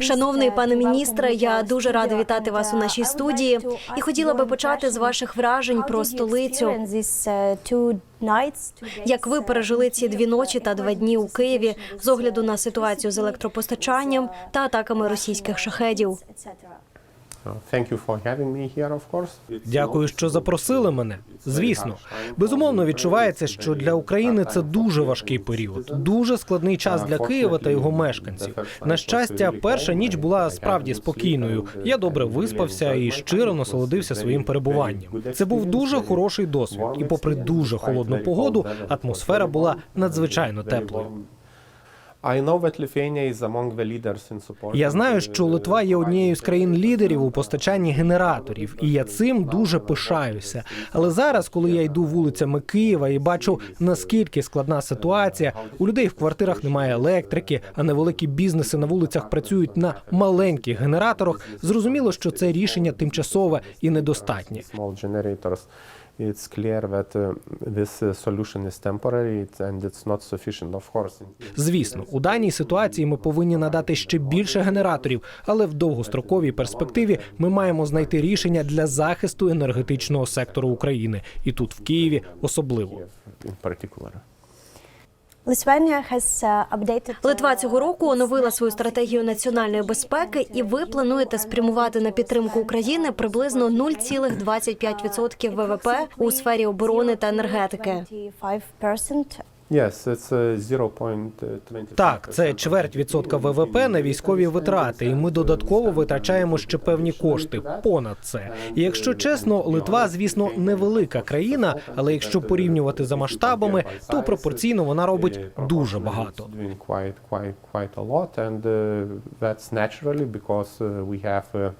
Шановний пане міністре, я дуже рада вітати вас у нашій студії і хотіла би почати з ваших вражень про столицю. Як ви пережили ці дві ночі та два дні у Києві з огляду на ситуацію з електропостачанням та атаками російських шахедів? Дякую, що запросили мене. Звісно, безумовно відчувається, що для України це дуже важкий період, дуже складний час для Києва та його мешканців. На щастя, перша ніч була справді спокійною. Я добре виспався і щиро насолодився своїм перебуванням. Це був дуже хороший досвід, і попри дуже холодну погоду, атмосфера була надзвичайно теплою. Я знаю, що Литва є однією з країн-лідерів у постачанні генераторів, і я цим дуже пишаюся. Але зараз, коли я йду вулицями Києва і бачу наскільки складна ситуація, у людей в квартирах немає електрики, а невеликі бізнеси на вулицях працюють на маленьких генераторах. Зрозуміло, що це рішення тимчасове і недостатнє. It's clear that uh, this uh, solution is temporary and it's not sufficient, of course. Звісно, у даній ситуації ми повинні надати ще більше генераторів, але в довгостроковій перспективі ми маємо знайти рішення для захисту енергетичного сектору України, і тут в Києві особливо. In particular. Литва цього року оновила свою стратегію національної безпеки, і ви плануєте спрямувати на підтримку України приблизно 0,25% ВВП у сфері оборони та енергетики. Yes, it's uh, 0.25. Так, це чверть відсотка ВВП на військові витрати, і ми додатково витрачаємо ще певні кошти понад це. І якщо чесно, Литва, звісно, невелика країна, але якщо порівнювати за масштабами, то пропорційно вона робить дуже багато. Quite, quite, quite a lot, and uh, that's naturally because uh, we have. Uh,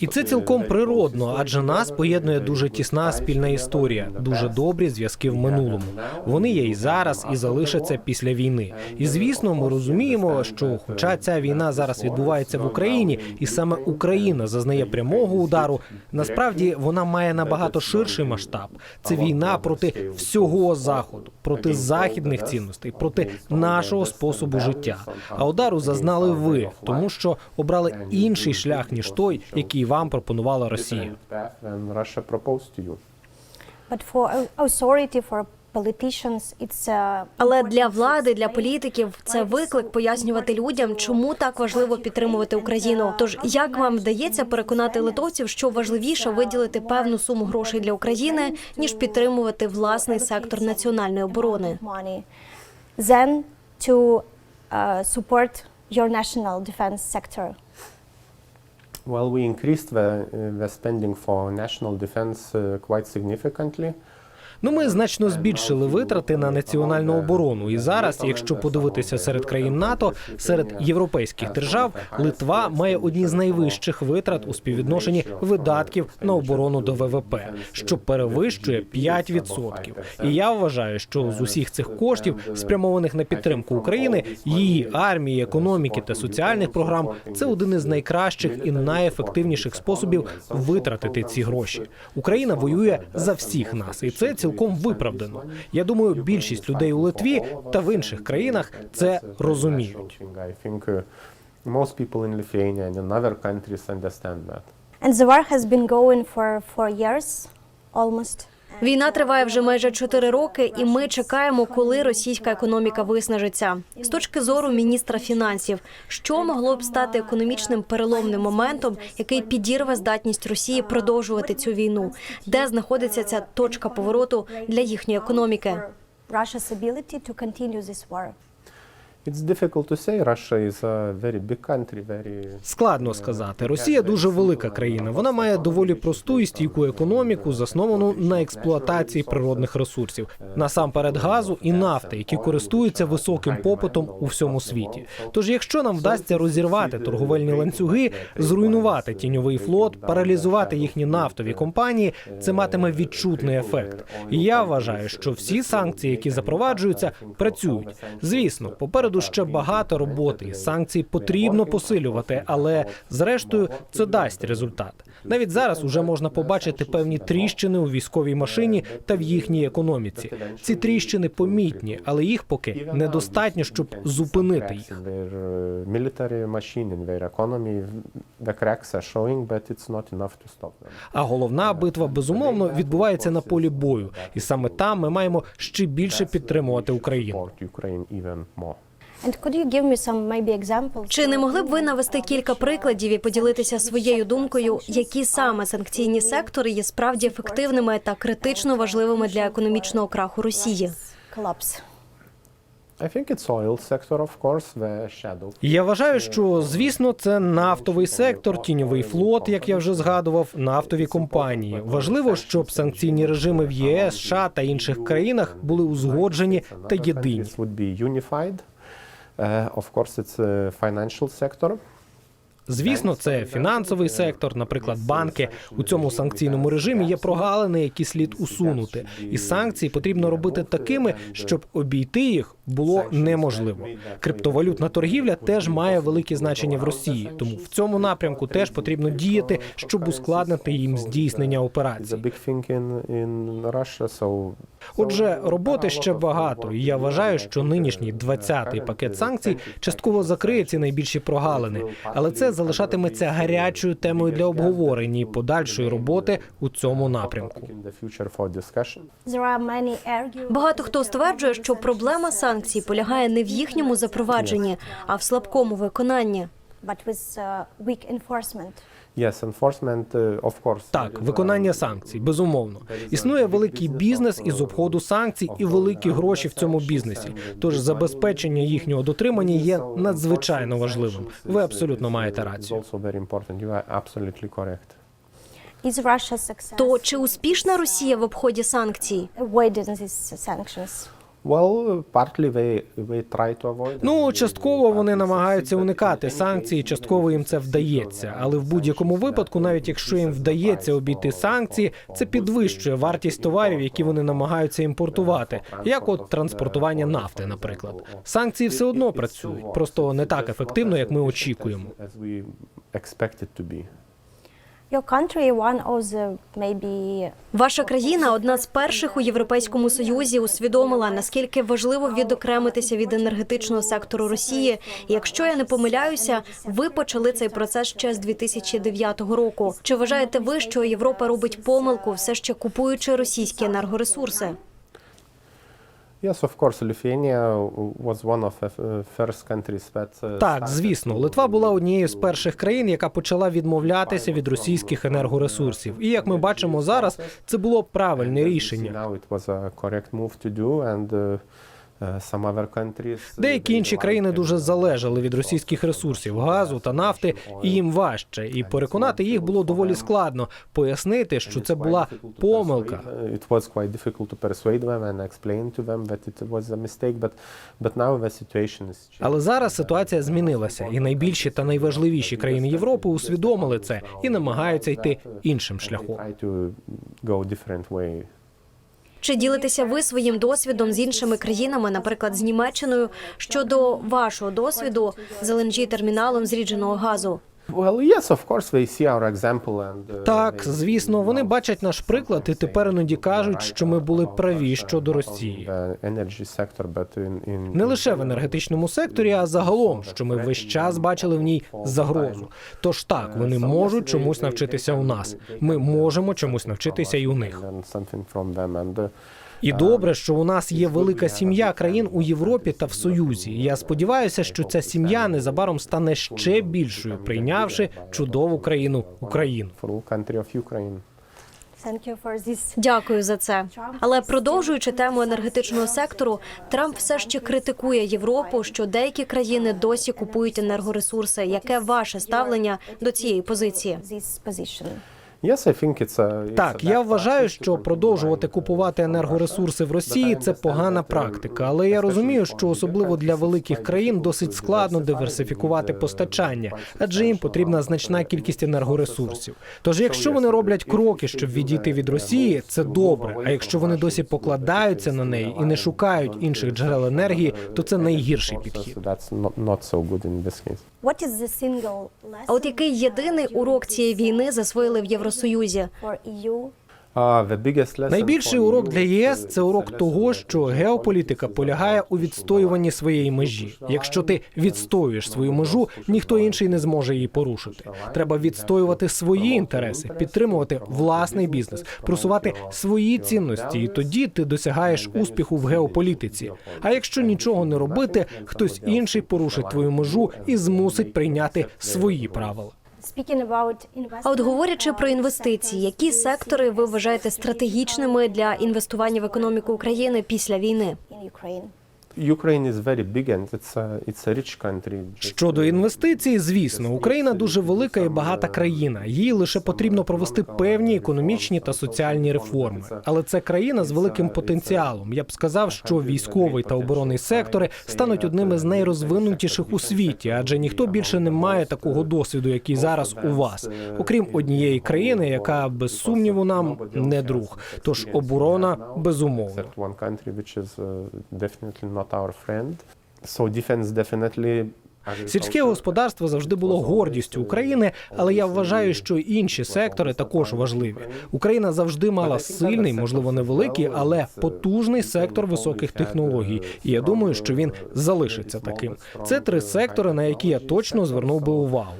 І це цілком природно, адже нас поєднує дуже тісна спільна історія, дуже добрі зв'язки в минулому. Вони є і зараз, і залишаться після війни. І звісно, ми розуміємо, що, хоча ця війна зараз відбувається в Україні, і саме Україна зазнає прямого удару, насправді вона має набагато ширший масштаб. Це війна проти всього заходу, проти західних цінностей, проти нашого способу життя. А удару зазнали ви, тому що обрали інший шлях ніж той, який вам пропонувала Росія. proposed to. Але для влади, для політиків це виклик пояснювати людям, чому так важливо підтримувати Україну. Тож як вам вдається переконати литовців, що важливіше виділити певну суму грошей для України, ніж підтримувати власний сектор національної оборони? Uh, support your national defense sector. Well, we increased the, uh, the spending for national defense uh, quite significantly. Ну, ми значно збільшили витрати на національну оборону. І зараз, якщо подивитися серед країн НАТО, серед європейських держав, Литва має одні з найвищих витрат у співвідношенні видатків на оборону до ВВП, що перевищує 5%. І я вважаю, що з усіх цих коштів, спрямованих на підтримку України, її армії, економіки та соціальних програм, це один із найкращих і найефективніших способів витратити ці гроші. Україна воює за всіх нас, і це цілком виправдано. Я думаю, більшість людей у Литві та в інших країнах це розуміють. I think uh, most people in Lithuania and in other countries understand that. And the war has been going for four years almost. Війна триває вже майже чотири роки, і ми чекаємо, коли російська економіка виснажиться. З точки зору міністра фінансів, що могло б стати економічним переломним моментом, який підірве здатність Росії продовжувати цю війну, де знаходиться ця точка повороту для їхньої економіки? It's difficult to say. Russia is a very big country, very Складно сказати. Росія дуже велика країна. Вона має доволі просту і стійку економіку, засновану на експлуатації природних ресурсів, насамперед газу і нафти, які користуються високим попитом у всьому світі. Тож, якщо нам вдасться розірвати торговельні ланцюги, зруйнувати тіньовий флот, паралізувати їхні нафтові компанії, це матиме відчутний ефект. І я вважаю, що всі санкції, які запроваджуються, працюють. Звісно, попереду Ще багато роботи. Санкції потрібно посилювати, але зрештою це дасть результат. Навіть зараз уже можна побачити певні тріщини у військовій машині та в їхній економіці. Ці тріщини помітні, але їх поки недостатньо, щоб зупинити їх. А головна битва безумовно відбувається на полі бою, і саме там ми маємо ще більше підтримувати Україну. Support Ukraine even more. And could you give me some maybe examples? Чи не могли б ви навести кілька прикладів і поділитися своєю думкою, які саме санкційні сектори є справді ефективними та критично важливими для економічного краху Росії? Я вважаю, що звісно це нафтовий сектор, тіньовий флот, як я вже згадував, нафтові компанії. Важливо, щоб санкційні режими в ЄС, США та інших країнах були узгоджені та єдині. Uh, of course, it's a financial sector. Звісно, це фінансовий сектор, наприклад, банки. У цьому санкційному режимі є прогалини, які слід усунути. І санкції потрібно робити такими, щоб обійти їх було неможливо. Криптовалютна торгівля теж має велике значення в Росії, тому в цьому напрямку теж потрібно діяти, щоб ускладнити їм здійснення операцій. Отже, роботи ще багато, і я вважаю, що нинішній 20-й пакет санкцій частково закриє ці найбільші прогалини, але це залишатиметься гарячою темою для обговорень і подальшої роботи у цьому напрямку. Багато хто стверджує, що проблема санкцій полягає не в їхньому запровадженні, а в слабкому виконанні. Uh, weak enforcement. Yes, enforcement, of course. Так, виконання санкцій, безумовно. Існує великий бізнес із обходу санкцій і великі гроші в цьому бізнесі. Тож забезпечення їхнього дотримання є надзвичайно важливим. Ви абсолютно маєте рацію. То чи успішна Росія в обході санкцій? Ну, частково вони намагаються уникати санкцій, частково їм це вдається. Але в будь-якому випадку, навіть якщо їм вдається обійти санкції, це підвищує вартість товарів, які вони намагаються імпортувати, як от транспортування нафти, наприклад. Санкції все одно працюють, просто не так ефективно, як ми очікуємо. Your country, one Ваша країна одна з перших у Європейському Союзі усвідомила, наскільки важливо відокремитися від енергетичного сектору Росії. Якщо я не помиляюся, ви почали цей процес ще з 2009 року. Чи вважаєте ви, що Європа робить помилку, все ще купуючи російські енергоресурси? Yes, of course, Lithuania was one of the uh, first countries that. uh, Так, звісно, Литва була однією з перших країн, яка почала відмовлятися від російських енергоресурсів. І як ми бачимо зараз, це було правильне рішення. Now it was a correct move to do, and uh, Деякі інші країни дуже залежали від російських ресурсів, газу та нафти, і їм важче. І переконати їх було доволі складно пояснити, що це була помилка. Але зараз ситуація змінилася, і найбільші та найважливіші країни Європи усвідомили це і намагаються йти іншим шляхом. Чи ділитеся ви своїм досвідом з іншими країнами, наприклад, з Німеччиною, щодо вашого досвіду з ЛНЖ терміналом зрідженого газу? Uh, Так, звісно, вони бачать наш приклад і тепер іноді кажуть, що ми були праві щодо Росії. In Не лише в енергетичному секторі, а загалом, що ми весь час бачили в ній загрозу. Тож так, вони можуть чомусь навчитися у нас. Ми можемо чомусь навчитися і у них. І добре, що у нас є велика сім'я країн у Європі та в Союзі. Я сподіваюся, що ця сім'я незабаром стане ще більшою, прийнявши чудову країну Україну. Дякую за це. Але продовжуючи тему енергетичного сектору, Трамп все ще критикує Європу, що деякі країни досі купують енергоресурси. Яке ваше ставлення до цієї позиції? Yes, I think it's a it's Так, я вважаю, що продовжувати купувати енергоресурси в Росії це погана практика. Але я розумію, що особливо для великих країн досить складно диверсифікувати постачання, адже їм потрібна значна кількість енергоресурсів. Тож, якщо вони роблять кроки, щоб відійти від Росії, це добре. А якщо вони досі покладаються на неї і не шукають інших джерел енергії, то це найгірший підхід. А от який єдиний урок цієї війни засвоїли в Євросоюзі? Biggest lesson Найбільший урок для ЄС це урок того, що геополітика полягає у відстоюванні своєї межі. Якщо ти відстоюєш свою межу, ніхто інший не зможе її порушити. Треба відстоювати свої інтереси, підтримувати власний бізнес, просувати свої цінності, і тоді ти досягаєш успіху в геополітиці. А якщо нічого не робити, хтось інший порушить твою межу і змусить прийняти свої правила. А от говорячи uh, про інвестиції, які сектори ви вважаєте стратегічними для інвестування в економіку України після війни? Щодо інвестицій, звісно, Україна дуже велика і багата країна. Їй лише потрібно провести певні економічні та соціальні реформи. Але це країна з великим потенціалом. Я б сказав, що військовий та оборонний сектори стануть одними з найрозвинутіших у світі, адже ніхто більше не має такого досвіду, який зараз у вас, окрім однієї країни, яка без сумніву нам не друг. Тож оборона безумовно. Uh, not our friend. So defense definitely. Сільське господарство завжди було гордістю України, але я вважаю, що інші сектори також важливі. Україна завжди мала сильний, можливо, невеликий, але потужний сектор високих технологій. І я думаю, що він залишиться таким. Це три сектори, на які я точно звернув би увагу.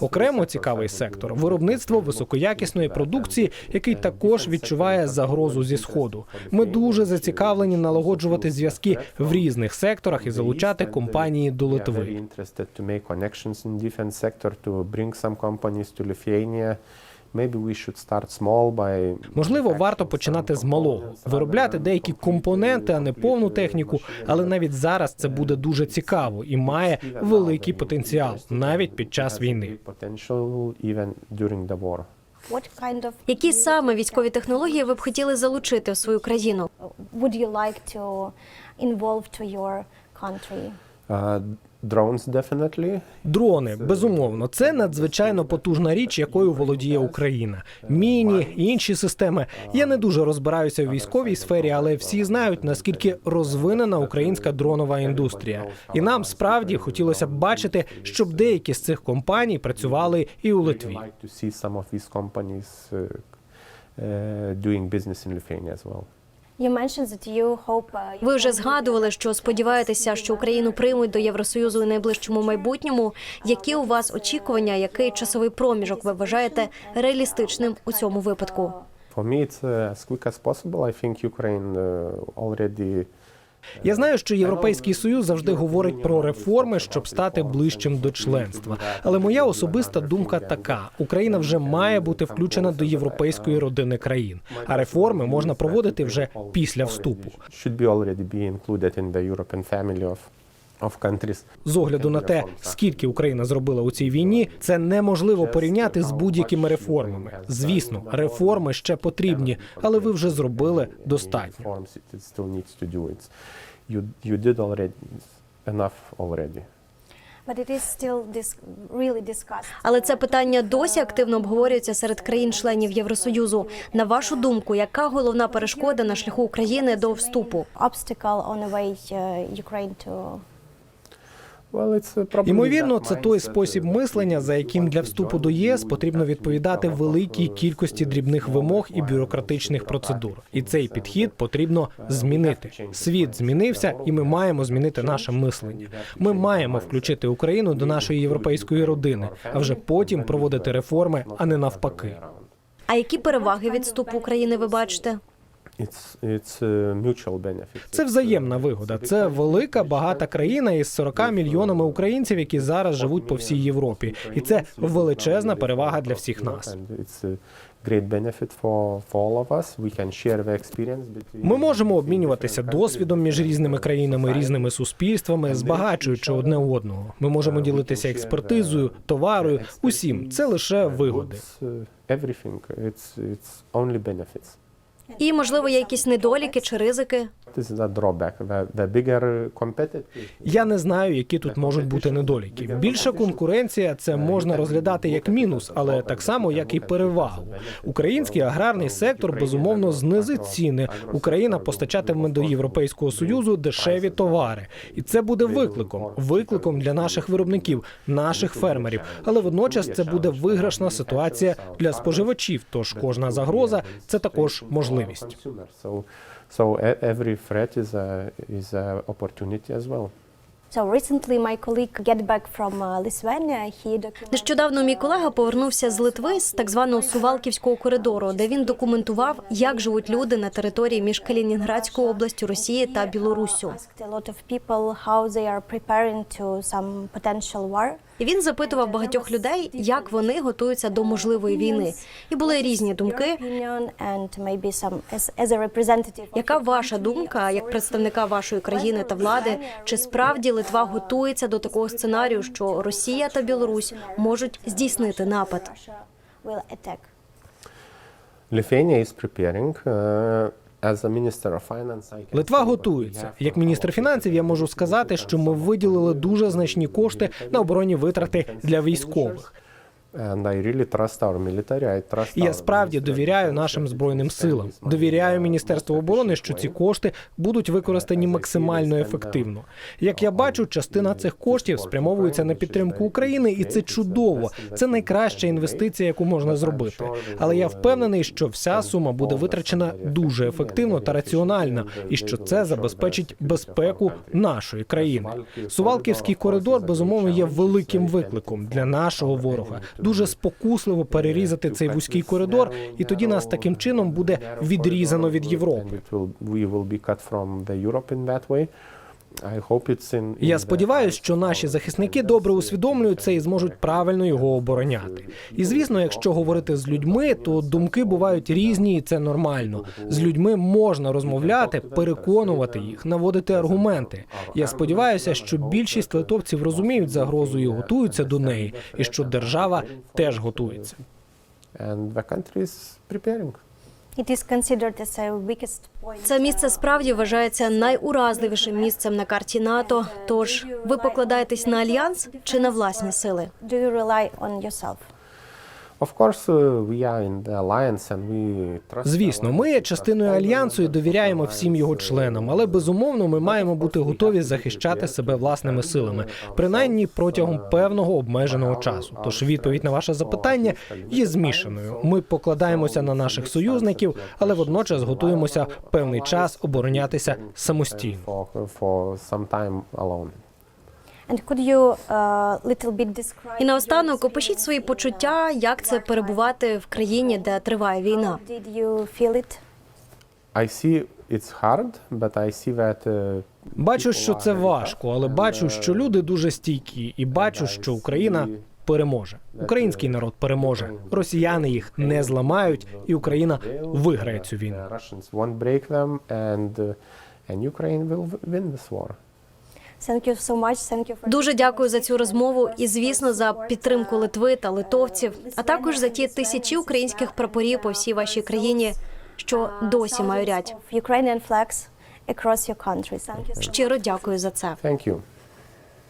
Окремо цікавий сектор виробництво високоякісної продукції, який також відчуває загрозу зі сходу. Ми дуже зацікавлені налагоджувати зв'язки в різних секторах і залучати компанії до Литви. Можливо, варто починати з малого, виробляти деякі компоненти, а не повну техніку. Але навіть зараз це буде дуже цікаво і має великий потенціал навіть під час війни. Які саме військові технології ви б хотіли залучити в свою країну? would you like to involve to your country? Дрони безумовно, це надзвичайно потужна річ, якою володіє Україна. Міні і інші системи. Я не дуже розбираюся в військовій сфері, але всі знають наскільки розвинена українська дронова індустрія. І нам справді хотілося б бачити, щоб деякі з цих компаній працювали і у Литві. uh, uh, doing business in Lithuania as well. You mentioned that you uh, Ви вже згадували, що сподіваєтеся, що Україну приймуть до Євросоюзу у найближчому майбутньому. Які у вас очікування? Який часовий проміжок ви вважаєте реалістичним у цьому випадку? For me, it's uh, as quick as possible. I think Ukraine uh, already Я знаю, що Європейський союз завжди говорить про реформи, щоб стати ближчим до членства. Але моя особиста думка така: Україна вже має бути включена до європейської родини країн. А реформи можна проводити вже після вступу. З огляду на те, скільки Україна зробила у цій війні, це неможливо порівняти з будь-якими реформами. Звісно, реформи ще потрібні, але ви вже зробили достатньо. Але це питання досі активно обговорюється серед країн-членів Євросоюзу. На вашу думку, яка головна перешкода на шляху України до вступу? Ймовірно, that це той спосіб uh, мислення, за яким для вступу до ЄС потрібно відповідати великій кількості дрібних вимог і бюрократичних процедур. І цей підхід потрібно змінити. Світ змінився, і ми маємо змінити наше мислення. Ми маємо включити Україну до нашої європейської родини, а вже потім проводити реформи, а не навпаки. А які переваги від вступу України ви бачите? It's it's a benefit. Це взаємна вигода. Це велика багата країна із 40 мільйонами українців, які зараз живуть по всій Європі, і це величезна перевага для всіх нас. Ми можемо обмінюватися досвідом між різними країнами, різними суспільствами, збагачуючи одне одного. Ми можемо ділитися експертизою, товарою, усім. Це лише вигоди. Uh, everything. It's it's only benefits. І можливо є якісь недоліки чи ризики. Я не знаю, які тут можуть бути недоліки. Більша конкуренція це можна розглядати як мінус, але так само як і перевагу. Український аграрний сектор безумовно знизить ціни. Україна постачатиме до Європейського союзу дешеві товари, і це буде викликом, викликом для наших виробників, наших фермерів. Але водночас це буде виграшна ситуація для споживачів. Тож кожна загроза це також можливість. So, so every threat is a is a opportunity as well. So recently, my colleague get back from Lithuania. He documented Нещодавно мій колега повернувся з Литви з так званого Сувалківського коридору, де він документував, як живуть люди на території між Калінінградською областю Росії та Білоруссю. Він запитував багатьох людей, як вони готуються до можливої війни. І були різні думки. Яка ваша думка як представника вашої країни та влади? Чи справді Литва готується до такого сценарію, що Росія та Білорусь можуть здійснити напад? Lithuania is preparing. Uh, Литва готується. Як міністр фінансів, я можу сказати, що ми виділили дуже значні кошти на оборонні витрати для військових. І я справді довіряю нашим збройним силам. Довіряю Міністерству оборони, що ці кошти будуть використані максимально ефективно. Як я бачу, частина цих коштів спрямовується на підтримку України, і це чудово. Це найкраща інвестиція, яку можна зробити. Але я впевнений, що вся сума буде витрачена дуже ефективно та раціонально, і що це забезпечить безпеку нашої країни. Сувалківський коридор безумовно є великим викликом для нашого ворога. Дуже спокусливо перерізати цей вузький коридор, і тоді нас таким чином буде відрізано від Європи. Я сподіваюся, що наші захисники добре усвідомлюють це і зможуть правильно його обороняти. І звісно, якщо говорити з людьми, то думки бувають різні, і це нормально. З людьми можна розмовляти, переконувати їх, наводити аргументи. Я сподіваюся, що більшість литовців розуміють загрозу і готуються до неї, і що держава теж готується. and the country is preparing. Це місце справді вважається найуразливішим місцем на карті НАТО. Тож ви покладаєтесь на альянс чи на власні сили? Звісно, ми є частиною альянсу і довіряємо всім його членам, але безумовно ми маємо бути готові захищати себе власними силами, принаймні протягом певного обмеженого часу. Тож відповідь на ваше запитання є змішаною. Ми покладаємося на наших союзників, але водночас готуємося певний час оборонятися самостійно. І наостанок опишіть свої почуття, як це перебувати в країні, де триває війна. How did you feel it? I see it's hard, but I see that. Uh, Бачу, що це важко, але бачу, що люди дуже стійкі, і бачу, що Україна переможе. Український народ переможе. Росіяни їх не зламають, і Україна виграє цю війну. Thank you so much. Thank you for Дуже дякую за цю розмову і, звісно, за підтримку Литви та литовців, а також за ті тисячі українських прапорів по всій вашій країні, що досі майорять. рядь of Ukrainian flags across your country. Thank you so much. Щиро дякую за це. Thank you.